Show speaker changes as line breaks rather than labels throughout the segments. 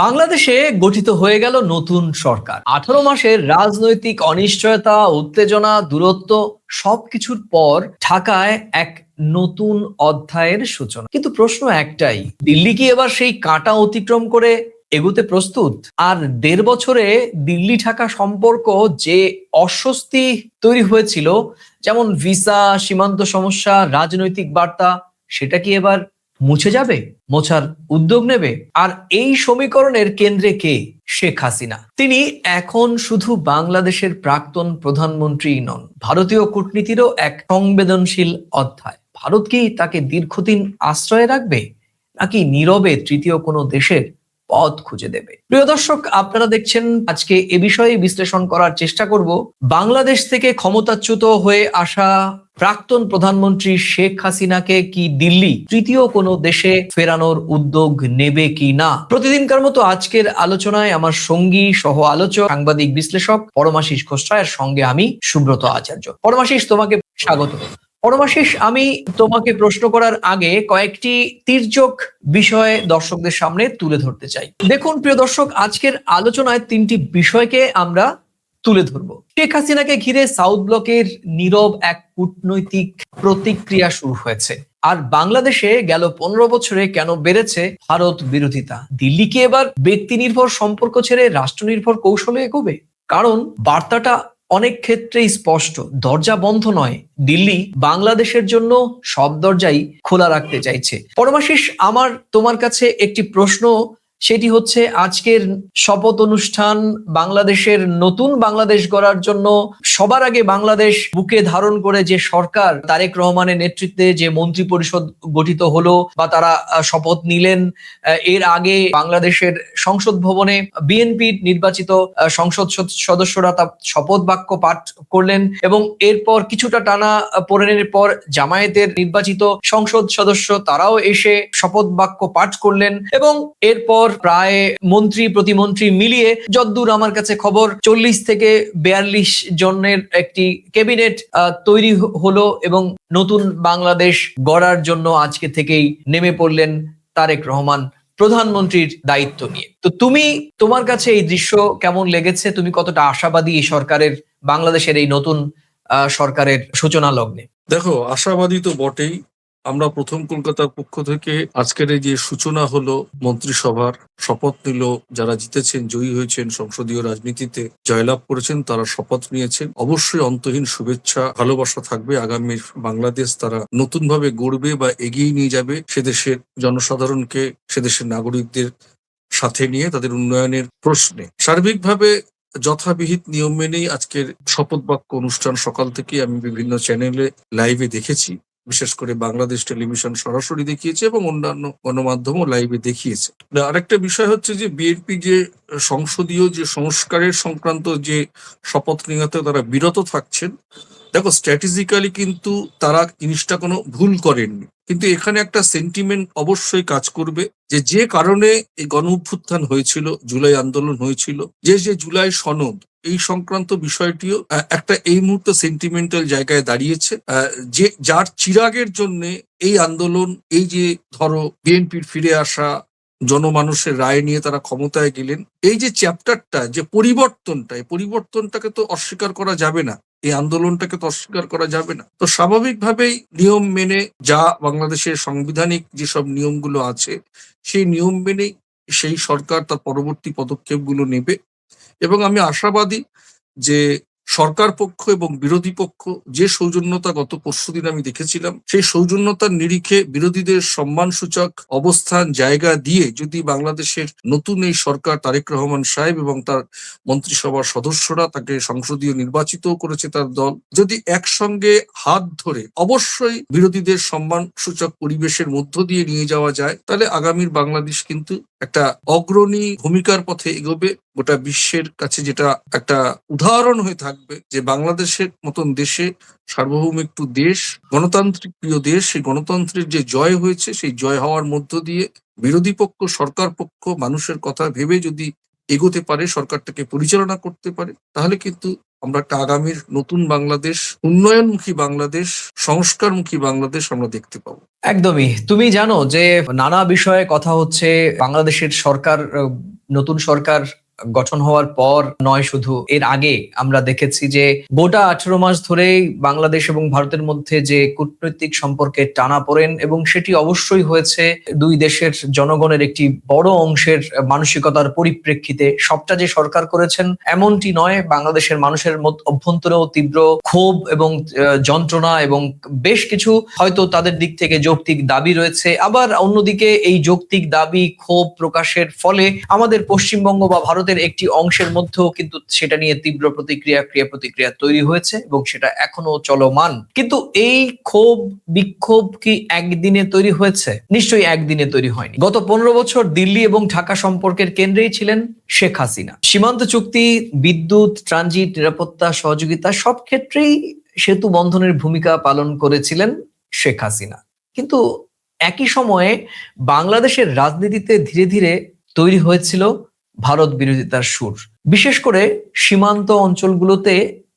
বাংলাদেশে গঠিত হয়ে গেল নতুন সরকার। আঠারো মাসের রাজনৈতিক অনিশ্চয়তা, উত্তেজনা, দূরত্ব সবকিছুর পর ঢাকায় এক নতুন অধ্যায়ের সূচনা। কিন্তু প্রশ্ন একটাই, দিল্লি কি এবার সেই কাঁটা অতিক্রম করে এগুতে প্রস্তুত? আর দেড় বছরে দিল্লি ঢাকা সম্পর্ক যে অস্বস্তি তৈরি হয়েছিল, যেমন ভিসা, সীমান্ত সমস্যা, রাজনৈতিক বার্তা, সেটা কি এবার মুছে যাবে, মোছার উদ্যোগ নেবে। আর এই সমীকরণের কেন্দ্রে কে? শেখ হাসিনা। তিনি এখন শুধু বাংলাদেশের প্রাক্তন প্রধানমন্ত্রী নন, ভারতীয় কূটনীতিরও এক সংবেদনশীল অধ্যায়। ভারত কি তাকে দীর্ঘদিন আশ্রয় রাখবে, নাকি নীরবে তৃতীয় কোনো দেশের পথ খুঁজে দেবে। প্রিয় দর্শক, আপনারা দেখছেন আজকে এ বিষয়ে বিশ্লেষণ করার চেষ্টা করব। বাংলাদেশ থেকে ক্ষমতাচ্যুত হয়ে আসা প্রাক্তন প্রধানমন্ত্রী শেখ হাসিনাকে কি দিল্লি তৃতীয় কোনো দেশে ফেরানোর উদ্যোগ নেবে কি না? প্রতিদিনকার মতো আজকের আলোচনায় আমার সঙ্গী সহ আলোচক, সাংবাদিক, বিশ্লেষক পরমাশিস খোসরায়ের সঙ্গে আমি সুব্রত আচার্য। পরমাশিস, তোমাকে স্বাগত। পরমাশিস, আমি তোমাকে প্রশ্ন করার আগে কয়েকটি তির্যক বিষয়ে দর্শকদের সামনে তুলে ধরতে চাই। দেখুন, প্রিয় দর্শক, আজকের আলোচনায় তিনটি বিষয়কে আমরা তুলে ধরব। শেখ হাসিনাকে ঘিরে সাউথ ব্লকের নীরব এক কূটনৈতিক প্রতিক্রিয়া শুরু হয়েছে। আর বাংলাদেশে গেল পনেরো বছরে কেন বেড়েছে ভারত বিরোধিতা? দিল্লি কি এবার ব্যক্তি নির্ভর সম্পর্ক ছেড়ে রাষ্ট্র নির্ভর কৌশলে এগোবে? কারণ বার্তাটা অনেক ক্ষেত্রেই স্পষ্ট, দরজা বন্ধ নয়। দিল্লি বাংলাদেশের জন্য সব দরজাই খোলা রাখতে চাইছে। পরমাশিস, আমার তোমার কাছে একটি প্রশ্ন সেটি হচ্ছে আজকের শপথ অনুষ্ঠান বাংলাদেশের নতুন বাংলাদেশ গড়ার জন্য। সবার আগে বাংলাদেশ বুকে ধারণ করে যে সরকার তারেক রহমানের নেতৃত্বে যে মন্ত্রী পরিষদ গঠিত হলো বা তারা শপথ নিলেন এর আগে বাংলাদেশের সংসদ ভবনে বিএনপির নির্বাচিত সংসদ সদ- সদস্যরা তা শপথ বাক্য পাঠ করলেন এবং এরপর কিছুটা টানা পড়েনের পর জামায়াতের নির্বাচিত সংসদ সদস্য তারাও এসে শপথ বাক্য পাঠ করলেন এবং এরপর প্রায় মন্ত্রী, প্রতিমন্ত্রী মিলিয়ে যদ্দূর আমার কাছে খবর, চল্লিশ থেকে বিয়াল্লিশ জনের একটি ক্যাবিনেট তৈরি হলো এবং নতুন বাংলাদেশ গড়ার জন্য আজকে থেকেই নেমে পড়লেন তারেক রহমান, প্রধানমন্ত্রীর দায়িত্ব নিয়ে। তো তুমি, তোমার কাছে এই দৃশ্য কেমন লেগেছে? তুমি কতটা আশাবাদী এই সরকারের, বাংলাদেশের এই নতুন সরকারের সূচনা লগ্নে?
দেখো, আশাবাদী তো বটেই। আমরা প্রথম কলকাতার পক্ষ থেকে আজকের এই যে সূচনা হলো মন্ত্রিসভার, শপথ নিল, যারা জিতেছেন, জয়ী হয়েছেন সংসদীয় রাজনীতিতে, জয়লাভ করেছেন, তারা শপথ নিয়েছেন। অবশ্যই অন্তহীন শুভেচ্ছা, ভালোবাসা থাকবে। আগামী বাংলাদেশ তারা নতুন ভাবে গড়বে বা এগিয়ে নিয়ে যাবে। সে দেশের জনসাধারণকে, সে দেশের নাগরিকদের সাথে নিয়ে তাদের উন্নয়নের প্রশ্নে। সার্বিকভাবে যথাবিহিত নিয়ম মেনেই আজকের শপথ বাক্য অনুষ্ঠান সকাল থেকে আমি বিভিন্ন চ্যানেলে লাইভে দেখেছি। বিশেষ করে বাংলাদেশ টেলিভিশন সরাসরি দেখিয়েছে এবং অন্যান্য গণমাধ্যমও লাইভে দেখিয়েছে। আরেকটা বিষয় হচ্ছে যে বিএনপি যে সংসদীয় যে সংস্কারের সংক্রান্ত যে শপথ নিয়ে তারা বিরত থাকছেন দেখো স্ট্র্যাটেজিক্যালি কিন্তু তারা জিনিসটা কোনো ভুল করেননি। কিন্তু এখানে একটা সেন্টিমেন্ট অবশ্যই কাজ করবে যে যে কারণে এই গণ অভ্যুত্থান হয়েছিল, জুলাই আন্দোলন হয়েছিল, যে যে জুলাই সনদ, এই সংক্রান্ত বিষয়টিও একটা এই মুহূর্তে সেন্টিমেন্টাল জায়গায় দাঁড়িয়েছে। যে, যার চিরাগের জন্য এই আন্দোলন, এই যে ধরো বিএনপির ফিরে আসা জনমানুষের রায় নিয়ে তারা ক্ষমতায় গেলেন। এই যে চ্যাপ্টারটা, যে পরিবর্তনটা, এই পরিবর্তনটাকে তো অস্বীকার করা যাবে না। এই আন্দোলনটাকে তো অস্বীকার করা যাবে না। তো স্বাভাবিকভাবেই নিয়ম মেনে যা বাংলাদেশের সাংবিধানিক যেসব নিয়মগুলো আছে, সেই নিয়ম মেনেই সেই সরকার তার পরবর্তী পদক্ষেপগুলো নেবে। এবং আমি আশাবাদী যে সরকার পক্ষ এবং বিরোধী পক্ষ যে সৌজন্যতা গত পরশুদিন আমি দেখেছিলাম, সেই সৌজন্যতার নিরিখে বিরোধীদের সম্মানসূচক অবস্থান জায়গা দিয়ে যদি বাংলাদেশের নতুন এই সরকার তারেক রহমান সাহেব এবং তার মন্ত্রিসভার সদস্যরা তাকে সংসদীয় নির্বাচিত করেছে তার দল, যদি একসঙ্গে হাত ধরে অবশ্যই বিরোধীদের সম্মান সূচক পরিবেশের মধ্য দিয়ে নিয়ে যাওয়া যায়, তাহলে আগামীর বাংলাদেশ কিন্তু একটা অগ্রণী ভূমিকার পথে এগোবে। গোটা বিশ্বের কাছে যেটা একটা উদাহরণ হয়ে থাকবে যে বাংলাদেশের মতন দেশে সার্বভৌম একটু দেশ, গণতান্ত্রিক প্রিয় দেশ, সেই গণতন্ত্রের যে জয় হয়েছে, সেই জয় হওয়ার মধ্য দিয়ে বিরোধী পক্ষ, সরকার পক্ষ মানুষের কথা ভেবে যদি এগোতে পারে, সরকারটাকে পরিচালনা করতে পারে, তাহলে কিন্তু আমরা একটা আগামীর নতুন বাংলাদেশ, উন্নয়নমুখী বাংলাদেশ, সংস্কারমুখী বাংলাদেশ আমরা দেখতে পাবো।
একদমই। তুমি জানো যে নানা বিষয়ে কথা হচ্ছে বাংলাদেশের সরকার, নতুন সরকার গঠন হওয়ার পর নয় শুধু, এর আগে আমরা দেখেছি যে গোটা আঠেরো মাস ধরেই বাংলাদেশ এবং ভারতের মধ্যে যে কূটনৈতিক সম্পর্কে টানা পড়েন এবং সেটি অবশ্যই হয়েছে দুই দেশের জনগণের একটি বড় অংশের মানসিকতার পরিপ্রেক্ষিতে। সবটা যে সরকার করেছেন এমনটি নয়। বাংলাদেশের মানুষের অভ্যন্তরেও তীব্র ক্ষোভ এবং যন্ত্রণা এবং বেশ কিছু হয়তো তাদের দিক থেকে যৌক্তিক দাবি রয়েছে। আবার অন্যদিকে এই যৌক্তিক দাবি ক্ষোভ প্রকাশের ফলে আমাদের পশ্চিমবঙ্গ বা ভারতের একটি অংশের মধ্যেও কিন্তু সেটা নিয়ে তীব্র প্রতিক্রিয়া ক্রিয়া প্রতিক্রিয়া তৈরি হয়েছে এবং সেটা এখনও চলমান। কিন্তু এই ক্ষোভ, বিক্ষোভ কি একদিনে তৈরি হয়েছে? নিশ্চয়ই একদিনে তৈরি হয়নি। গত পনেরো বছর দিল্লি এবং ঢাকা সম্পর্কের কেন্দ্রেই ছিলেন শেখ হাসিনা। সীমান্ত চুক্তি, বিদ্যুৎ, ট্রানজিট, নিরাপত্তা, সহযোগিতা সব ক্ষেত্রেই সেতু বন্ধনের ভূমিকা পালন করেছিলেন শেখ হাসিনা। কিন্তু একই সময়ে বাংলাদেশের রাজনীতিতে ধীরে ধীরে তৈরি হয়েছিল ভারত বিরোধিতার সুর। বিশেষ করে সীমান্ত অঞ্চলগুলোতে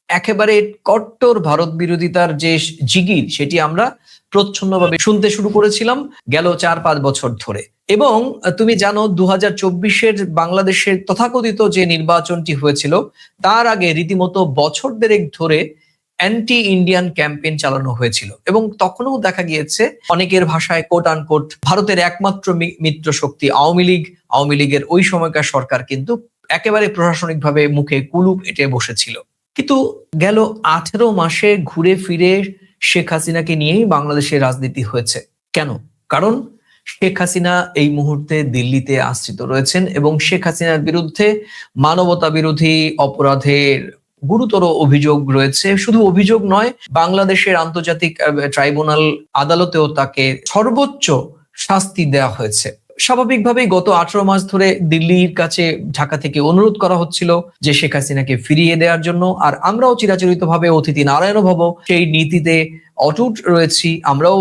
একেবারে কট্টর ভারত বিরোধিতার যে জিগির, সেটি আমরা প্রচ্ছন্নভাবে শুনতে শুরু করেছিলাম গেল চার পাঁচ বছর ধরে। এবং তুমি জানো দু হাজার বাংলাদেশের তথাকথিত যে নির্বাচনটি হয়েছিল, তার আগে রীতিমতো বছর দেড়েক ধরে অ্যান্টি ইন্ডিয়ান ক্যাম্পেইন চালানো হয়েছিল এবং তখনও দেখা গিয়েছে অনেকের ভাষায় কোট আনকোট ভারতের একমাত্র মিত্র শক্তি আওয়ামী লীগ। আওয়ামী লীগের ওই সময়কার সরকার কিন্তু একেবারে প্রশাসনিকভাবে মুখে কুলুপ এঁটে বসেছিল। কিন্তু গেল আঠেরো মাসে ঘুরে ফিরে শেখ হাসিনাকে নিয়েই বাংলাদেশের রাজনীতি হয়েছে। কেন? কারণ শেখ হাসিনা এই মুহূর্তে দিল্লিতে আশ্রিত রয়েছেন এবং শেখ হাসিনার বিরুদ্ধে মানবতা বিরোধী অপরাধের গুরুতর অভিযোগ রয়েছে। শুধু অভিযোগ নয়, বাংলাদেশের আন্তর্জাতিক ট্রাইব্যুনাল আদালতেও তাকে সর্বোচ্চ শাস্তি দেওয়া হয়েছে। স্বাভাবিকভাবেই গত আঠারো মাস ধরে দিল্লির কাছে ঢাকা থেকে অনুরোধ করা হচ্ছিল যে শেখ হাসিনাকে ফিরিয়ে দেওয়ার জন্য। আর আমরাও চিরাচরিত ভাবে অতিথি নারায়ণ ভব, সেই নীতিতে অটুট রয়েছি। আমরাও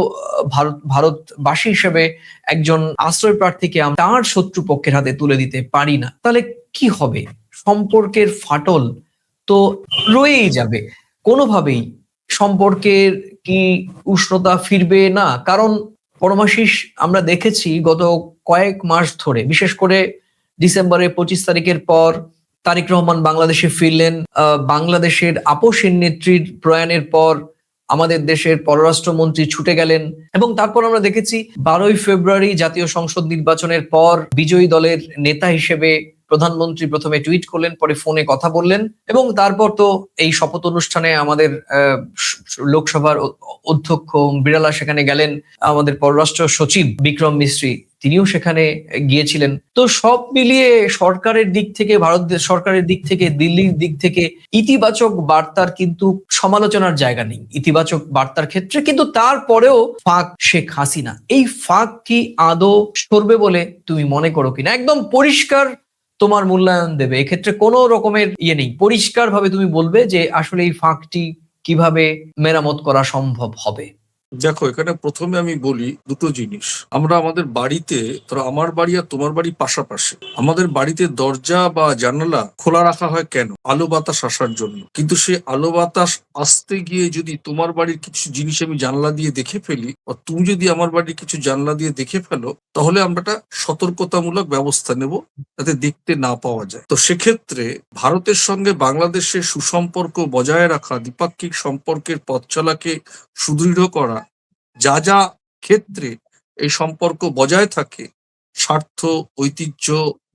ভারত, ভারতবাসী হিসেবে একজন আশ্রয় প্রার্থীকে তার শত্রু পক্ষের হাতে তুলে দিতে পারি না। তাহলে কি হবে? সম্পর্কের ফাটল তো রয়েই যাবে। কোনোভাবেই সম্পর্কের কি উষ্ণতা ফিরবে না। কারণ পরমাশিস আমরা দেখেছি গত কয়েক মাস ধরে, বিশেষ করে ডিসেম্বরের পঁচিশ তারিখের পর তারিক রহমান বাংলাদেশে ফিরলেন। বাংলাদেশের আপোষের নেত্রীর প্রয়াণের পর আমাদের দেশের পররাষ্ট্রমন্ত্রী ছুটে গেলেন এবং তারপর আমরা দেখেছি বারোই ফেব্রুয়ারি জাতীয় সংসদ নির্বাচনের পর বিজয়ী দলের নেতা হিসেবে প্রধানমন্ত্রী প্রথমে টুইট করলেন, পরে ফোনে কথা বললেন এবং তারপর তো এই শপথ অনুষ্ঠানে আমাদের লোকসভার অধ্যক্ষ বিড়ালা সেখানে গেলেন, আমাদের পররাষ্ট্র সচিব বিক্রম মিস্ত্রি, তিনিও সেখানে গিয়েছিলেন। তো সব মিলিয়ে সরকারের দিক থেকে ভারত সরকারের দিক থেকে, দিল্লির দিক থেকে ইতিবাচক বার্তার কিন্তু সমালোচনার জায়গা নেই, ইতিবাচক বার্তার ক্ষেত্রে। কিন্তু তারপরেও ফাঁক শেখ হাসিনা। এই ফাঁক কি আদৌ সরবে বলে তুমি মনে করো কিনা? একদম পরিষ্কার তোমার মূল্যায়ন দেবে। এক্ষেত্রে কোনো রকমের ইয়ে নেই। পরিষ্কার ভাবে তুমি বলবে যে আসলে এই ফাঁকটি কীভাবে মেরামত করা সম্ভব হবে।
দেখো, এখানে প্রথমে আমি বলি দুটো জিনিস। আমরা আমাদের বাড়িতে, ধরো আমার বাড়ি আর তোমার বাড়ি পাশাপাশি, আমাদের বাড়িতে দরজা বা জানালা খোলা রাখা হয় কেন? আলো বাতাস আসার জন্য। কিন্তু সে আলো বাতাস আসতে গিয়ে যদি তোমার বাড়ির কিছু জিনিস আমি জানলা দিয়ে দেখে ফেলি, বা তুমি যদি আমার বাড়ির কিছু জানলা দিয়ে দেখে ফেলো, তাহলে আমরা একটা সতর্কতামূলক ব্যবস্থা নেব যাতে দেখতে না পাওয়া যায়। তো সেক্ষেত্রে ভারতের সঙ্গে বাংলাদেশের সুসম্পর্ক বজায় রাখা, দ্বিপাক্ষিক সম্পর্কের পথ চলাকে সুদৃঢ় করা যা যা ক্ষেত্রে এই সম্পর্ক বজায় থাকে, স্বার্থ, ঐতিহ্য,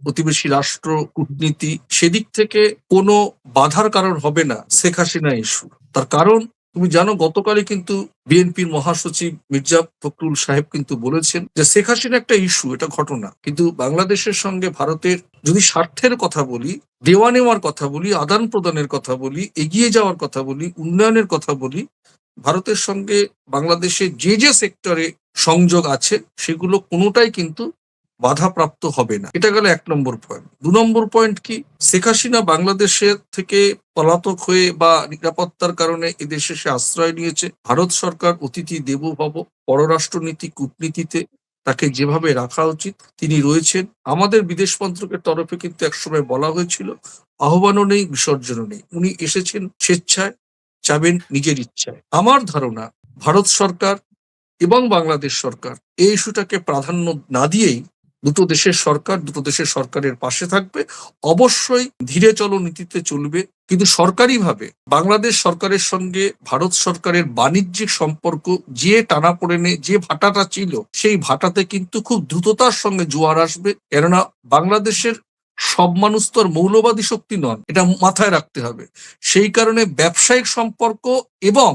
প্রতিবেশী রাষ্ট্র, কূটনীতি, সেদিক থেকে কোনো বাধার কারণ হবে না শেখ হাসিনা ইস্যু। তার কারণ, তুমি জানো, গতকালই কিন্তু বিএনপির মহাসচিব মির্জা ফখরুল সাহেব কিন্তু বলেছেন যে শেখ হাসিনা একটা ইস্যু, এটা ঘটনা। কিন্তু বাংলাদেশের সঙ্গে ভারতের যদি স্বার্থের কথা বলি, দেওয়া নেওয়ার কথা বলি, আদান প্রদানের কথা বলি, এগিয়ে যাওয়ার কথা বলি, উন্নয়নের কথা বলি ভারতের সঙ্গে বাংলাদেশের যে যে সেক্টরে সংযোগ আছে, সেগুলো কোনোটাই কিন্তু বাধাপ্রাপ্ত হবে না। এটা গেল এক নম্বর পয়েন্ট দু নম্বর পয়েন্ট কি? শেখ হাসিনা বাংলাদেশের থেকে পলাতক হয়ে বা নিরাপত্তার কারণে এদেশে সে আশ্রয় নিয়েছে। ভারত সরকার অতিথি দেবভব, পররাষ্ট্রনীতি, কূটনীতিতে তাকে যেভাবে রাখা উচিত, তিনি রয়েছেন। আমাদের বিদেশ মন্ত্রকের তরফে কিন্তু একসময় বলা হয়েছিল, আহ্বানও নেই, বিসর্জনও নেই। উনি এসেছেন স্বেচ্ছায়। যাবেন নিজের ইচ্ছায়। আমার ধারণা, ভারত সরকার এবং বাংলাদেশ সরকার এই ইস্যুটাকে প্রাধান্য না দিয়েই দুটো দেশের সরকার, দুটো দেশের সরকারের পাশে থাকবে। অবশ্যই ধীরে চলো নীতিতে চলবে। কিন্তু সরকারিভাবে বাংলাদেশ সরকারের সঙ্গে ভারত সরকারের বাণিজ্যিক সম্পর্ক যে টানা টানাপোড়েনে, যে ভাটাটা ছিল, সেই ভাটাতে কিন্তু খুব দ্রুততার সঙ্গে জোয়ার আসবে। কেননা বাংলাদেশের সব মানুষ তো মৌলবাদী শক্তি নন, এটা মাথায় রাখতে হবে। সেই কারণে ব্যবসায়িক সম্পর্ক এবং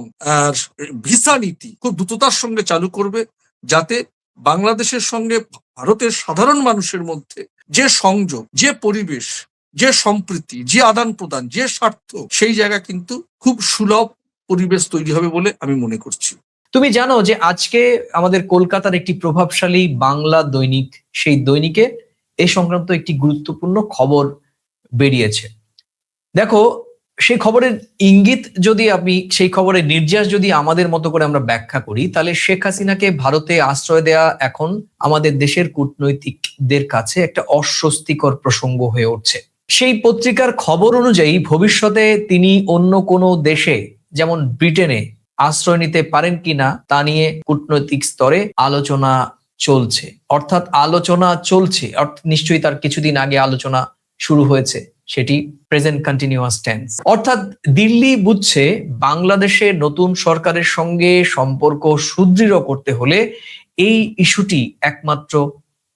ভিসা নীতি খুব দ্রুততার সঙ্গে চালু করবে, যাতে বাংলাদেশের সঙ্গে ভারতের সাধারণ মানুষের মধ্যে যে সংযোগ, যে পরিবেশ, যে সম্প্রীতি, যে আদান প্রদান, যে স্বার্থ, সেই জায়গা কিন্তু খুব সুলভ পরিবেশ তৈরি হবে বলে আমি মনে করছি।
তুমি জানো যে আজকে আমাদের কলকাতার একটি প্রভাবশালী বাংলা দৈনিক, সেই দৈনিকে এই সংক্রান্ত একটি গুরুত্বপূর্ণ খবর বেরিয়েছে। দেখো, সেই খবরের ইঙ্গিত যদি আমি সেই খবরের নির্যাস যদি আমাদের মতো করে আমরা ব্যাখ্যা করি, তাহলে শেখ হাসিনাকে ভারতে আশ্রয় দেয়া এখন আমাদের দেশের কূটনৈতিকদের কাছে একটা অস্বস্তিকর প্রসঙ্গ হয়ে উঠছে। সেই পত্রিকার খবর অনুযায়ী ভবিষ্যতে তিনি অন্য কোনো দেশে, যেমন ব্রিটেনে, আশ্রয় নিতে পারেন কিনা তা নিয়ে কূটনৈতিক স্তরে আলোচনা চলছে। অর্থাৎ আলোচনা চলছে। নিশ্চয়ই তার কিছুদিন আগে আলোচনা শুরু হয়েছে। সেটি প্রেজেন্ট কন্টিনিউয়াস টেন্স অর্থাৎ দিল্লি বুঝছে বাংলাদেশের নতুন সরকারের সঙ্গে সম্পর্ক সুদৃঢ় করতে হলে এই ইস্যুটি একমাত্র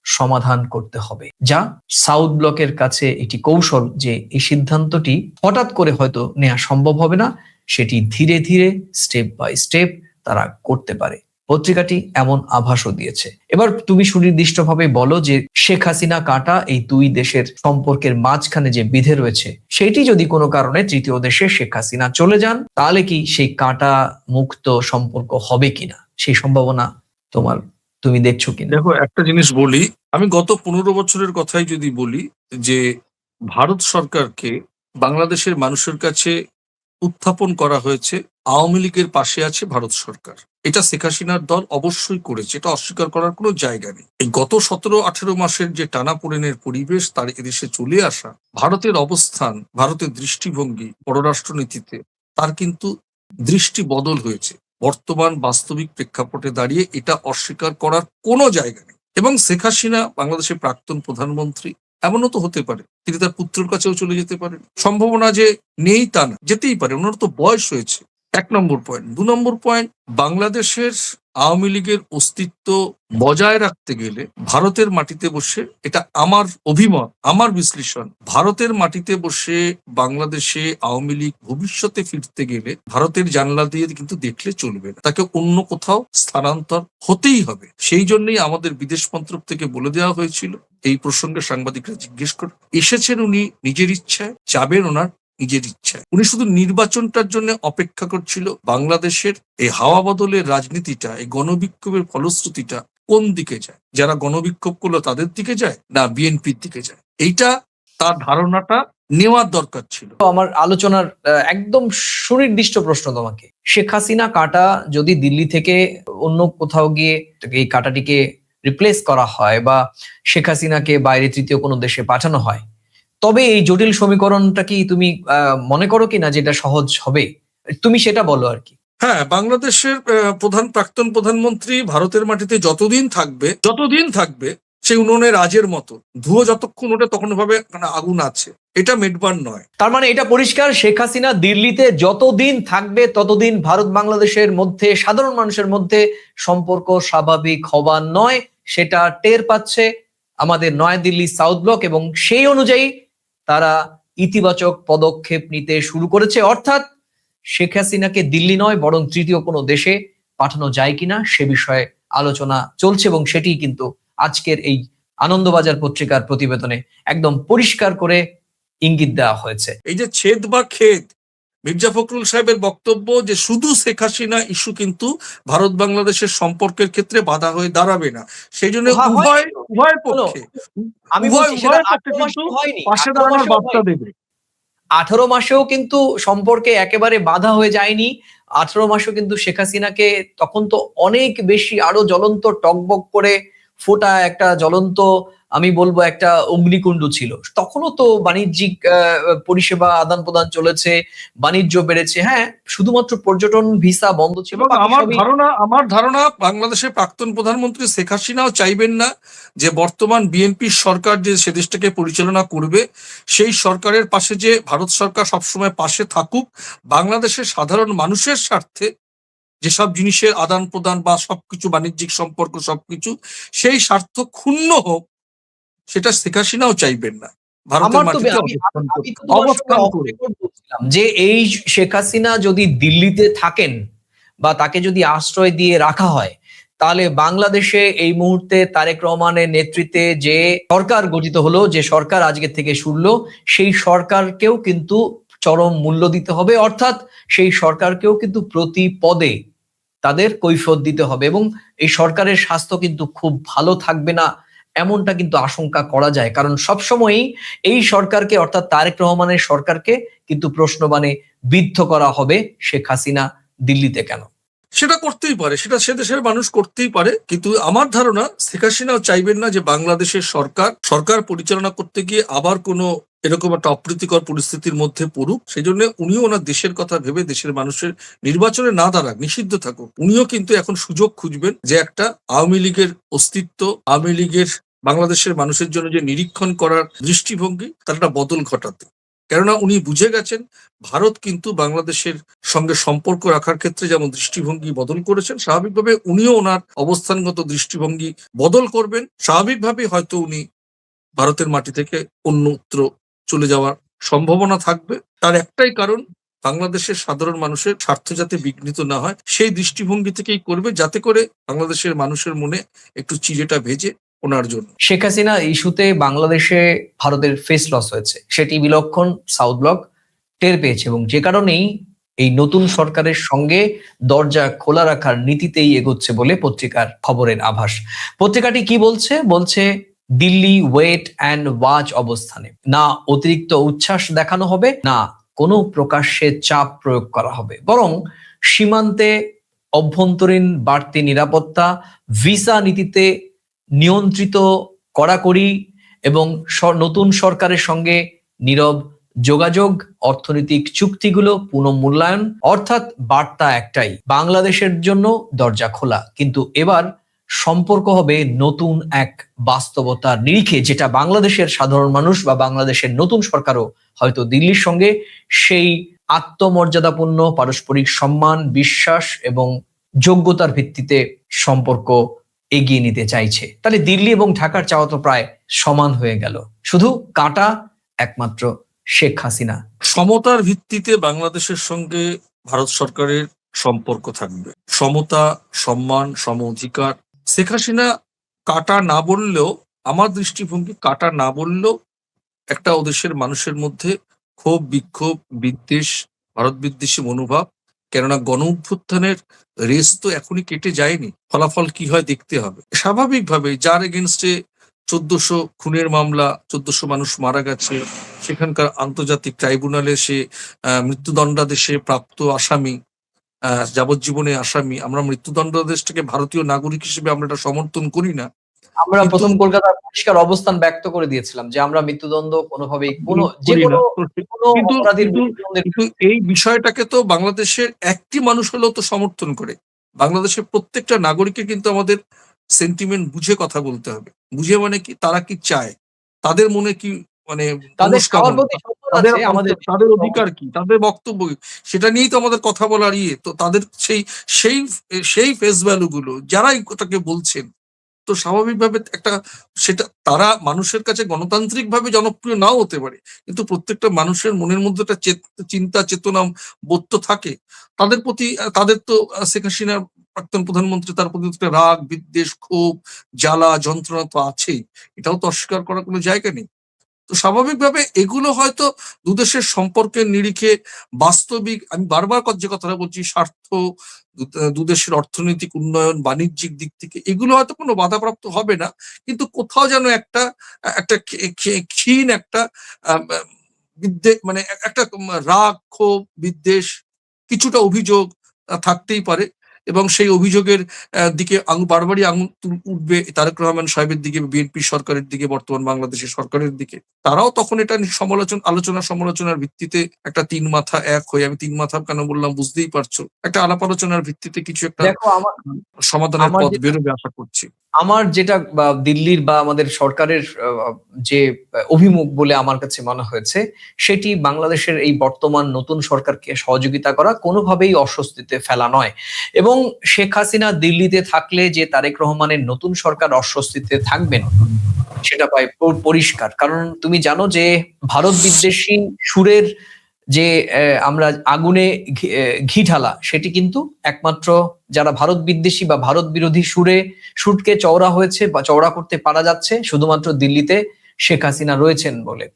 সমাধান করতে হবে। যা সাউথ ব্লকের কাছে একটি কৌশল যে এই সিদ্ধান্তটি হঠাৎ করে হয়তো নেওয়া সম্ভব হবে না, সেটি ধীরে ধীরে স্টেপ বাই স্টেপ তারা করতে পারে। পত্রিকাটি এমন আভাসও দিয়েছে। এবার তুমি সুনির্দিষ্টভাবে বলো যে শেখ হাসিনা কাটা এই দুই দেশের সম্পর্কের মাঝখানে যে বিধে রয়েছে, সেটি যদি কোনো কারণে তৃতীয় দেশে শেখ হাসিনা চলে যান, তাহলে কি সেই কাটা মুক্ত সম্পর্ক হবে কিনা? সেই সম্ভাবনা তোমার, তুমি দেখছ কিনা?
দেখো, একটা জিনিস বলি, আমি গত পনেরো বছরের কথাই যদি বলি যে ভারত সরকারকে বাংলাদেশের মানুষের কাছে উত্থাপন করা হয়েছে, আওয়ামী লীগের পাশে আছে ভারত সরকার। এটা শেখ হাসিনার দল অবশ্যই করেছে, এটা অস্বীকার করার কোনো জায়গা নেই। এই গত সতেরো, আঠেরো মাসের যে টানাপোড়েনের পরিবেশ, তার এদেশে চলে আসা, ভারতের অবস্থান, ভারতের দৃষ্টিভঙ্গি, পররাষ্ট্রনীতিতে, তার কিন্তু দৃষ্টি বদল হয়েছে। বর্তমান বাস্তবিক প্রেক্ষাপটে দাঁড়িয়ে এটা অস্বীকার করার কোনো জায়গা নেই। এবং শেখ হাসিনা বাংলাদেশের প্রাক্তন প্রধানমন্ত্রী, এমনও তো হতে পারে, তিনি তার পুত্রের কাছেও চলে যেতে পারেন। সম্ভাবনা যে নেই তা না, যেতেই পারে, ওনার তো বয়স হয়েছে। এক নম্বর পয়েন্ট দু নম্বর পয়েন্ট বাংলাদেশের আওয়ামী লীগের অস্তিত্ব বজায় রাখতে গেলে ভারতের মাটিতে বসে এটা আমার অভিমত, আমার বিশ্লেষণ, ভারতের মাটিতে বসে বাংলাদেশে আওয়ামী লীগ ভবিষ্যতে ফিরতে গেলে ভারতের জানলা দিয়ে কিন্তু দেখলে চলবে না। তাকে অন্য কোথাও স্থানান্তর হতেই হবে। সেই জন্যই আমাদের বিদেশ মন্ত্রক থেকে বলে দেওয়া হয়েছিল, এই প্রসঙ্গে সাংবাদিকরা জিজ্ঞেস করে, এসেছেন উনি নিজের ইচ্ছায় যাবেন ওনার নিজের ইচ্ছায় উনি শুধু নির্বাচনটার জন্য অপেক্ষা করছিল, বাংলাদেশের এই হাওয়া বদলের রাজনীতিটা, এই গণবিক্ষোভের ফলশ্রুতিটা কোন দিকে যায়? যারা গণবিক্ষোভ করল তাদের দিকে যায় না বিএনপির দিকে যায়? এইটা তার ধারণাটা নেওয়ার দরকার ছিল।
আমার আলোচনার একদম সুনির্দিষ্ট প্রশ্ন তোমাকে। শেখ হাসিনা কাটা যদি দিল্লি থেকে অন্য কোথাও গিয়ে এই কাটাটিকে রিপ্লেস করা হয় বা শেখ হাসিনাকে বাইরে তৃতীয় কোনো দেশে পাঠানো হয় তবে এই জটিল সমীকরণটা কি তুমি আহ, মনে করো কি না যেটা সহজ হবে? তুমি সেটা বলো আর কি।
হ্যাঁ বাংলাদেশের প্রধান প্রাক্তন প্রধানমন্ত্রী ভারতের মাটিতে যতদিন থাকবে যতদিন থাকবে সেই উনুনের রাজের মতো। ধুয়ো যতক্ষণ ওঠে তখন ভাবে মানে আগুন আছে। এটা মেটবার নয়।
তার মানে এটা পরিষ্কার শেখ হাসিনা দিল্লিতে যতদিন থাকবে ততদিন ভারত বাংলাদেশের মধ্যে সাধারণ মানুষের মধ্যে সম্পর্ক স্বাভাবিক হবার নয়। সেটা টের পাচ্ছে আমাদের নয়াদিল্লি সাউথ ব্লক এবং সেই অনুযায়ী তারা ইতিবাচক পদক্ষেপ নিতে শুরু করেছে। অর্থাৎ শেখ হাসিনাকে দিল্লি নয়, বরং তৃতীয় কোনো দেশে পাঠানো যায় কিনা সে বিষয়ে আলোচনা চলছে এবং সেটি কিন্তু আজকের এই আনন্দবাজার পত্রিকার প্রতিবেদনে একদম পরিষ্কার করে ইঙ্গিত দেওয়া হয়েছে।
এই যে ছেদ বা খেদ মির্জা ফখরুল সাহেবের বক্তব্য যে শুধু শেখ হাসিনা ইস্যু কিন্তু ভারত বাংলাদেশের সম্পর্কের ক্ষেত্রে বাধা হয়ে দাঁড়াবে না। সেই জন্য
হ্যাঁ,
উভয় উভয় পক্ষে
আমি
উভয়-
বলছি সেটা
উভয় পক্ষে
18 মাসেও
কিন্তু
হয়নি
পাশে দাঁড়ানোর বার্তা দেবে।
আঠারো মাসেও কিন্তু সম্পর্কে একেবারে বাধা হয়ে যায়নি। আঠারো মাসেও কিন্তু শেখ হাসিনাকে তখন তো অনেক বেশি আরও জ্বলন্ত টকবক করে ফোটা একটা জ্বলন্ত আমি বলব একটা অগ্নিকুণ্ড ছিল। তখনও তো বাণিজ্যিক পরিষেবা আদান প্রদান চলেছে বাণিজ্য বেড়েছে। হ্যাঁ শুধুমাত্র পর্যটন ভিসা বন্ধ ছিল
আমার ধারণা আমার ধারণা বাংলাদেশের প্রাক্তন প্রধানমন্ত্রী শেখ হাসিনাও চাইবেন না যে বর্তমান বিএনপি সরকার যে সে দেশটাকে পরিচালনা করবে সেই সরকারের পাশে যে ভারত সরকার সবসময় পাশে থাকুক বাংলাদেশের সাধারণ মানুষের স্বার্থে যেসব জিনিসের আদান প্রদান বা সবকিছু বাণিজ্যিক সম্পর্ক সবকিছু সেই স্বার্থ ক্ষুণ্ণ হোক সেটা শেখ হাসিনাও চাইবেন না।
যে এই শেখ হাসিনা যদি দিল্লিতে থাকেন বা তাকে যদি আশ্রয় দিয়ে রাখা হয় তাহলে বাংলাদেশে এই মুহূর্তে তারেক রহমানের নেতৃত্বে যে সরকার গঠিত হলো যে সরকার আজকে থেকে শুনলো সেই সরকারকেও কিন্তু চরম মূল্য দিতে হবে। অর্থাৎ সেই সরকারকেও কিন্তু প্রতি পদে তাদের কৈফত দিতে হবে এবং এই সরকারের স্বাস্থ্য কিন্তু খুব ভালো থাকবে না এমনটা কিন্তু আশঙ্কা করা যায়। কারণ সবসময়ই এই সরকারকে অর্থাৎ তারেক রহমানের সরকারকে কিন্তু প্রশ্নবাণে বিদ্ধ করা হবে শেখ হাসিনা দিল্লিতে কেন?
সেটা করতেই পারে, সেটা সে দেশের মানুষ করতেই পারে, কিন্তু আমার ধারণা শেখ হাসিনাও চাইবেন না যে বাংলাদেশের সরকার সরকার পরিচালনা করতে গিয়ে আবার কোনো এরকম একটা অপ্রীতিকর পরিস্থিতির মধ্যে পড়ুক সেই জন্য উনিও ওনার দেশের কথা ভেবে, দেশের মানুষের নির্বাচনে না দাঁড়াক, নিষিদ্ধ থাকুক। উনিও কিন্তু এখন সুযোগ খুঁজবেন যে একটা আওয়ামী লীগের অস্তিত্ব, আওয়ামী লীগের বাংলাদেশের মানুষের জন্য যে নিরীক্ষণ করার দৃষ্টিভঙ্গি, তার একটা বদল ঘটাতে। কেননা উনি বুঝে গেছেন, ভারত কিন্তু বাংলাদেশের সঙ্গে সম্পর্ক রাখার ক্ষেত্রে যেমন দৃষ্টিভঙ্গি বদল করেছেন, স্বাভাবিকভাবে উনিও ওনার অবস্থানগত দৃষ্টিভঙ্গি বদল করবেন। স্বাভাবিকভাবে হয়তো উনি ভারতের মাটি থেকে অন্যত্র চলে যাওয়ার সম্ভাবনা থাকবে। তার একটাই কারণ, বাংলাদেশের সাধারণ মানুষের স্বার্থ যাতে বিঘ্নিত না হয়, সেই দৃষ্টিভঙ্গি থেকেই করবে, যাতে করে বাংলাদেশের মানুষের মনে একটু চিড়েটা ভেজে ওনার জন্য।
শেখ হাসিনা ইস্যুতে বাংলাদেশে ভারতের ফেস লস হয়েছে। সেটি বিলক্ষণ সাউথ ব্লক টের পেয়েছে এবং যে কারণেই এই নতুন সরকারের সঙ্গে দরজা খোলা রাখার নীতিতেই এগোচ্ছে বলে পত্রিকার খবরের আভাস। পত্রিকাটি কি বলছে? বলছে দিল্লি, ওয়েট অ্যান্ড ওয়াচ অবস্থানে। না অতিরিক্ত উচ্ছ্বাস দেখানো হবে, না কোনো প্রকাশ্যে চাপ প্রয়োগ করা হবে। বরং সীমান্তে অভ্যন্তরীণ বাড়তি নিরাপত্তা, ভিসা নীতিতে নিয়ন্ত্রিত কড়াকড়ি এবং নতুন সরকারের সঙ্গে নীরব যোগাযোগ, অর্থনৈতিক চুক্তিগুলো পুনঃমূল্যায়ন, অর্থাৎ বার্তা একটাই, বাংলাদেশের জন্য দরজা খোলা। কিন্তু এবার সম্পর্ক হবে নতুন এক বাস্তবতার নিরিখে, যেটা বাংলাদেশের সাধারণ মানুষ বা বাংলাদেশের নতুন সরকারও হয়তো দিল্লির সঙ্গে সেই আত্মমর্যাদাপূর্ণ পারস্পরিক সম্মান, বিশ্বাস এবং যোগ্যতার ভিত্তিতে সম্পর্ক এগিয়ে নিতে চাইছে। তাহলে দিল্লি এবং ঢাকার চাওয়া তো প্রায় সমান হয়ে গেল। শুধু কাটা একমাত্র শেখ হাসিনা।
সমতার ভিত্তিতে বাংলাদেশের সঙ্গে ভারত সরকারের সম্পর্ক থাকবে। সমতা, সম্মান, সম অধিকার শেখ হাসিনা কাটা না বললেও, আমার দৃষ্টিভঙ্গি কাটা না বললেও একটা ওদেশের মানুষের মধ্যে ক্ষোভ, বিক্ষোভ, বিদ্বেষ, ভারত বিদ্বেষী মনোভাব, কেননা গণ অভ্যুত্থানের রেস তো এখনই কেটে যায়নি। ফলাফল কি হয় দেখতে হবে। স্বাভাবিকভাবে যার এগেনস্টে চোদ্দশো খুনের মামলা, চোদ্দশো মানুষ মারা গেছে, সেখানকার আন্তর্জাতিক ট্রাইব্যুনালে সে মৃত্যুদণ্ডাদেশে প্রাপ্ত আসামি যাবজ্জীবনে আসামি। আমরা মৃত্যুদণ্ডাদেশটাকে ভারতীয় নাগরিক হিসেবে আমরা এটা সমর্থন করি না।
আমরা প্রথম কলকাতার পরিষ্কার অবস্থান ব্যক্ত করে দিয়েছিলাম যে আমরা মৃত্যুদণ্ড কোনোভাবেই কোনো
কিন্তু এই বিষয়টাকে তো বাংলাদেশের একটি মানুষ হলেও তো সমর্থন করে। বাংলাদেশের প্রত্যেকটা নাগরিককে কিন্তু আমাদের সেন্টিমেন্ট বুঝে কথা বলতে হবে। বুঝে মানে কি? তারা কি চায়? তাদের মনে কি মানে
তাদের
তাদের
আমাদের
তাদের অধিকার কি? তাদের বক্তব্য কি? সেটা নিয়েই তো আমাদের কথা বলার ইয়ে। তো তাদের সেই সেই সেই ফেস ভ্যালু গুলো যারাই ওটাকে বলছেন তো স্বাভাবিকভাবে একটা সেটা তারা মানুষের কাছে গণতান্ত্রিক ভাবে জনপ্রিয় নাও হতে পারে। কিন্তু প্রত্যেকটা মানুষের মনের মধ্যে একটা চিন্তা চেতনা বোধ তো থাকে। তাদের প্রতি তাদের তো শেখ হাসিনার প্রাক্তন প্রধানমন্ত্রী তার প্রতি রাগ বিদ্বেষ ক্ষোভ জ্বালা যন্ত্রণা তো আছেই। এটাও তো অস্বীকার করার কোনো জায়গা নেই। তো স্বাভাবিকভাবে এগুলো হয়তো দুদেশের সম্পর্কের নিরিখে বাস্তবিক আমি বারবার যে কথাটা বলছি স্বার্থ দু- দুদেশের অর্থনৈতিক উন্নয়ন বাণিজ্যিক দিক থেকে এগুলো হয়তো কোনো বাধাপ্রাপ্ত হবে না। কিন্তু কোথাও যেন একটা একটা ক্ষীণ একটা আম, মানে একটা রাগ ক্ষোভ বিদ্বেষ কিছুটা অভিযোগ থাকতেই পারে। এবং সেই অভিযোগের দিকে বারবারই আঙুল উঠবে তারেক রহমান সাহেবের দিকে বিএনপি সরকারের দিকে বর্তমান বাংলাদেশের সরকারের দিকে। তারাও তখন এটা সমালোচনা আলোচনা সমালোচনার ভিত্তিতে একটা তিন মাথা এক হয়ে আমি তিন মাথা কেন বললাম বুঝতেই পারছ? একটা আলাপ আলোচনার ভিত্তিতে কিছু একটা সমাধানের পথ বেরোবে আশা করছি।
আমার যেটা দিল্লির বা আমাদের সরকারের যে অভিমুখ বলে আমার কাছে মনে হয়েছে, সেটি বাংলাদেশের এই বর্তমান নতুন সরকারকে সহযোগিতা করা কোনোভাবেই অস্বস্তিতে ফেলা নয়। এবং শেখ হাসিনা দিল্লিতে থাকলে যে তারেক রহমানের নতুন সরকার অস্বস্তিতে থাকবেন, সেটা পরিষ্কার। কারণ তুমি জানো যে ভারত বিদ্বেষী সুরের যে আমরা আগুনে ঘি- ঢালা, সেটি কিন্তু একমাত্র যারা ভারত বিদ্বেষী বা ভারত বিরোধী সুরে সুটকে চওড়া হয়েছে বা চওড়া করতে পারা যাচ্ছে, শুধুমাত্র দিল্লিতে শেখ হাসিনা রয়েছেন বলে।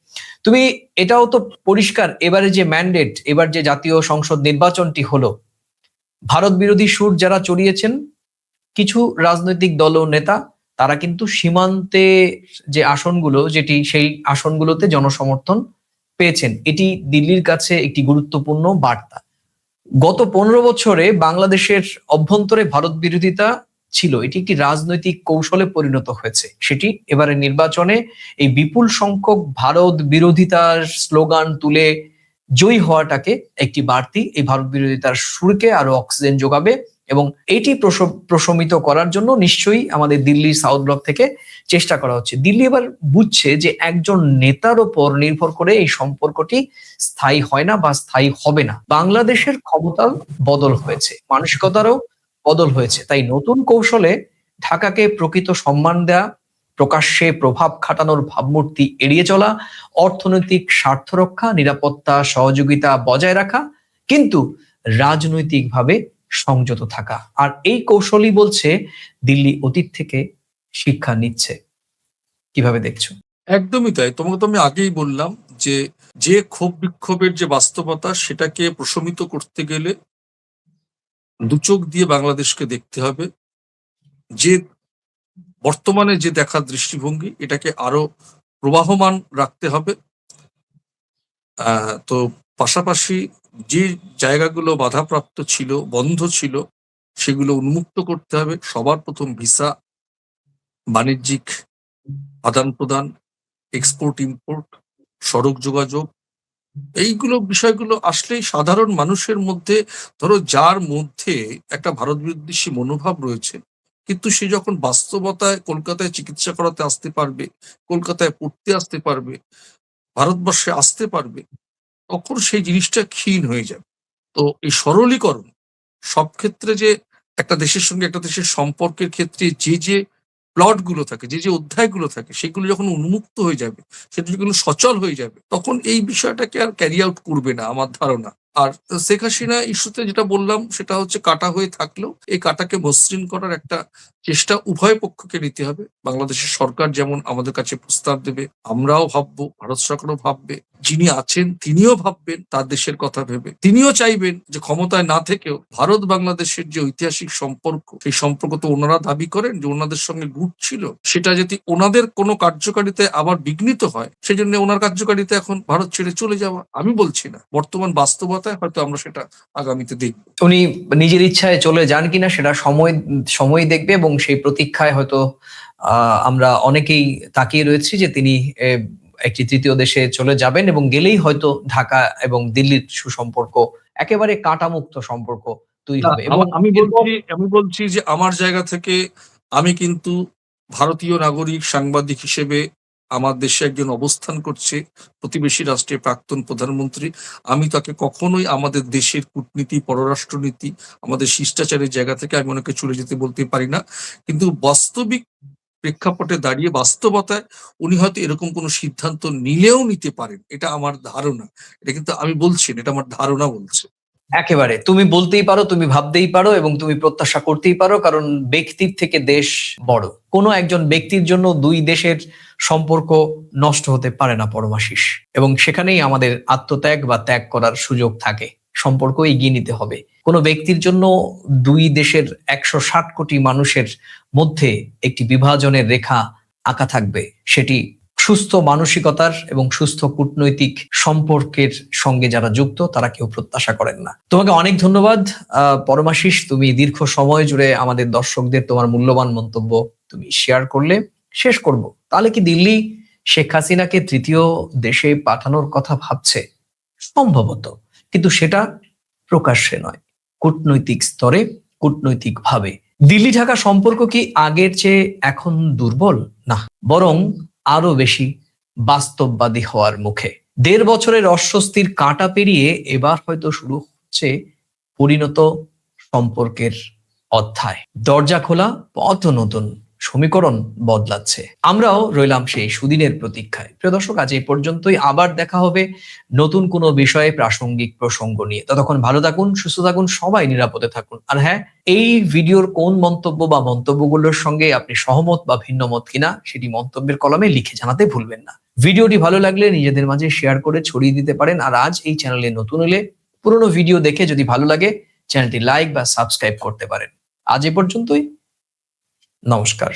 তুমি, এটাও তো পরিষ্কার, এবারে যে ম্যান্ডেট এবার যে জাতীয় সংসদ নির্বাচনটি হলো, ভারত বিরোধী সুর যারা চড়িয়েছেন, কিছু রাজনৈতিক দল নেতা, তারা কিন্তু সীমান্তে যে আসনগুলো, যেটি সেই আসনগুলোতে জনসমর্থন পেয়েছেন। এটি দিল্লির কাছে একটি গুরুত্বপূর্ণ বার্তা। গত পনেরো বছরে বাংলাদেশের অভ্যন্তরে ভারত বিরোধিতা ছিল। এটি একটি রাজনৈতিক কৌশলে পরিণত হয়েছে। সেটি এবারে নির্বাচনে এই বিপুল সংখ্যক ভারত বিরোধিতার স্লোগান তুলে জয়ী হওয়াটাকে একটি বাড়তি। এই ভারত বিরোধিতার সুরকে আরও অক্সিজেন যোগাবে। এবং এটি প্রশ- প্রশমিত করার জন্য নিশ্চয়ই আমাদের দিল্লি সাউথ ব্লক থেকে চেষ্টা করা হচ্ছে। দিল্লি এবার বুঝছে যে একজন নেতার ওপর নির্ভর করে এই সম্পর্কটি স্থায়ী হয় না বা স্থায়ী হবে না। বাংলাদেশের ক্ষমতার বদল হয়েছে, মানসিকতারও বদল হয়েছে। তাই নতুন কৌশলে ঢাকাকে প্রকৃত সম্মান দেয়া, প্রকাশ্যে প্রভাব খাটানোর ভাবমূর্তি এড়িয়ে চলা, অর্থনৈতিক স্বার্থ রক্ষা নিরাপত্তা, সহযোগিতা বজায় রাখা, কিন্তু রাজনৈতিকভাবে সংযত থাকা। আর এই কৌশলই বলছে দিল্লি অতীত থেকে শিক্ষা নিচ্ছে। কীভাবে দেখছ?
একদমই তাই। তোমাকে তো আমি আগেই বললাম যে যে ক্ষোভ বিক্ষোভের যে বাস্তবতা, সেটাকে প্রশমিত করতে গেলে দু চোখ দিয়ে বাংলাদেশকে দেখতে হবে। যে বর্তমানে যে দেখার দৃষ্টিভঙ্গি, এটাকে আরও প্রবাহমান রাখতে হবে। তো পাশাপাশি যে জায়গাগুলো বাধাপ্রাপ্ত ছিল, বন্ধ ছিল, সেগুলো উন্মুক্ত করতে হবে। সবার প্রথম ভিসা, বাণিজ্যিক আদান প্রদান এক্সপোর্ট ইম্পোর্ট সড়ক যোগাযোগ, এইগুলো বিষয়গুলো আসলেই সাধারণ মানুষের মধ্যে, ধরো যার মধ্যে একটা ভারত বিদ্বেষী মনোভাব রয়েছে, কিন্তু সে যখন বাস্তবতায় কলকাতায় চিকিৎসা করাতে আসতে পারবে, কলকাতায় পড়তে আসতে পারবে ভারতবর্ষে আসতে পারবে, তখন সেই জিনিসটা ক্ষীণ হয়ে যাবে। তো এই সরলীকরণ সব ক্ষেত্রে যে একটা দেশের সঙ্গে একটা দেশের সম্পর্কের ক্ষেত্রে যে যে প্লটগুলো থাকে, যে যে অধ্যায়গুলো থাকে, সেগুলো যখন উন্মুক্ত হয়ে যাবে, সেগুলো সচল হয়ে যাবে, তখন এই বিষয়টাকে আর ক্যারি আউট করবে না, আমার ধারণা। আর শেখ হাসিনা ইস্যুতে যেটা বললাম, সেটা হচ্ছে কাটা হয়ে থাকলেও এই কাটাকে মসৃণ করার একটা চেষ্টা উভয় পক্ষকে নিতে হবে। বাংলাদেশের সরকার যেমন আমাদের কাছে প্রস্তাব দেবে, আমরাও ভাববো, ভারত সরকারও ভাববে, যিনি আছেন তিনিও ভাববেন, তার দেশের কথা ভেবে। তিনিও চাইবেন যে ক্ষমতায় না থেকেও ভারত বাংলাদেশের যে ঐতিহাসিক সম্পর্ক, সেই সম্পর্ক তো ওনারা দাবি করেন যে ওনাদের সঙ্গে গুট ছিল সেটা যদি ওনাদের কোনো কার্যকারিতায় আবার বিঘ্নিত হয়, সেজন্য ওনার কার্যকারিতা এখন ভারত ছেড়ে চলে যাওয়া। আমি বলছি না, বর্তমান বাস্তবতায় হয়তো আমরা সেটা আগামীতে দেখব।
উনি নিজের ইচ্ছায় চলে যান কিনা সেটা সময় সময় দেখবে এবং সেই প্রতীক্ষায় হয়তো আহ, আমরা অনেকেই তাকিয়ে রয়েছি যে তিনি একটি তৃতীয় দেশে চলে যাবেন এবং গেলেই হয়তো ঢাকা এবং দিল্লির সুসম্পর্ক একেবারে কাটামুক্ত সম্পর্ক তৈরি হবে এবং
আমি বলছি আমি বলছি যে আমার জায়গা থেকে আমি কিন্তু ভারতীয় নাগরিক সাংবাদিক হিসেবে আমার দেশে একজন অবস্থান করছে, প্রতিবেশী রাষ্ট্রের প্রাক্তন প্রধানমন্ত্রী। আমি তাকে কখনোই আমাদের দেশের কূটনীতি, পররাষ্ট্রনীতি, আমাদের শিষ্টাচারের জায়গা থেকে আমি ওনাকে চলে যেতে বলতে পারি না। কিন্তু বাস্তবিক প্রেক্ষাপটে দাঁড়িয়ে, বাস্তবতায় উনি হয়তো এরকম কোনো সিদ্ধান্ত নিলেও নিতে পারেন। এটা আমার ধারণা। এটা কিন্তু আমি বলছি এটা আমার ধারণা বলছে।
একেবারে, তুমি বলতেই পারো, তুমি ভাবতেই পারো এবং তুমি প্রত্যাশা করতেই পারো, কারণ ব্যক্তির থেকে দেশ বড়। কোনো একজন ব্যক্তির জন্য দুই দেশের সম্পর্ক নষ্ট হতে পারে না, পরমাশিস। এবং সেখানেই আমাদের আত্মত্যাগ বা ত্যাগ করার সুযোগ থাকে। সম্পর্ক এগিয়ে নিতে হবে। কোনো ব্যক্তির জন্য দুই দেশের একশো ষাট কোটি মানুষের মধ্যে একটি বিভাজনের রেখা আঁকা থাকবে, সেটি সুস্থ মানসিকতার এবং সুস্থ কূটনৈতিক সম্পর্কের সঙ্গে যারা যুক্ত, তারা কেউ প্রত্যাশা করেন না। তোমাকে অনেক ধন্যবাদ। পরমাশিস, তুমি দীর্ঘ সময় জুড়ে আমাদের দর্শকদের তোমার মূল্যবান মন্তব্য তুমি শেয়ার করলে। শেষ করব। তাহলে কি দিল্লি শেখ হাসিনাকে তৃতীয় দেশে পাঠানোর কথা ভাবছে? সম্ভবত। কিন্তু সেটা প্রকাশ্যে নয়। কূটনৈতিক স্তরে কূটনৈতিক ভাবে দিল্লি ঢাকা সম্পর্ক কি আগের চেয়ে এখন দুর্বল? না। বরং আরও বেশি বাস্তববাদী হওয়ার মুখে। দেড় বছরের অস্বস্তির কাঁটা পেরিয়ে এবার হয়তো শুরু হচ্ছে পরিণত সম্পর্কের অধ্যায়। দরজা খোলা, পথ নতুন। সমীকরণ বদলাচ্ছে। আমরাও রইলাম সেই সুদিনের প্রতীক্ষায়। প্রিয় দর্শক, আজ এই পর্যন্তই। আবার দেখা হবে নতুন কোনো বিষয়ে প্রাসঙ্গিক প্রসঙ্গ নিয়ে। ততক্ষণ ভালো থাকুন, সুস্থ থাকুন, সবাই নিরাপদে থাকুন। আর হ্যাঁ এই ভিডিওর কোন মন্তব্য বা মন্তব্যগুলোর সঙ্গে আপনি সহমত বা ভিন্ন মত কিনা, সেটি মন্তব্যের কলমে লিখে জানাতে ভুলবেন না। ভিডিওটি ভালো লাগলে নিজেদের মাঝে শেয়ার করে ছড়িয়ে দিতে পারেন। আর আজ এই চ্যানেলে নতুন হলে পুরনো ভিডিও দেখে যদি ভালো লাগে, চ্যানেলটি লাইক বা সাবস্ক্রাইব করতে পারেন। আজ এ পর্যন্তই। নমস্কার।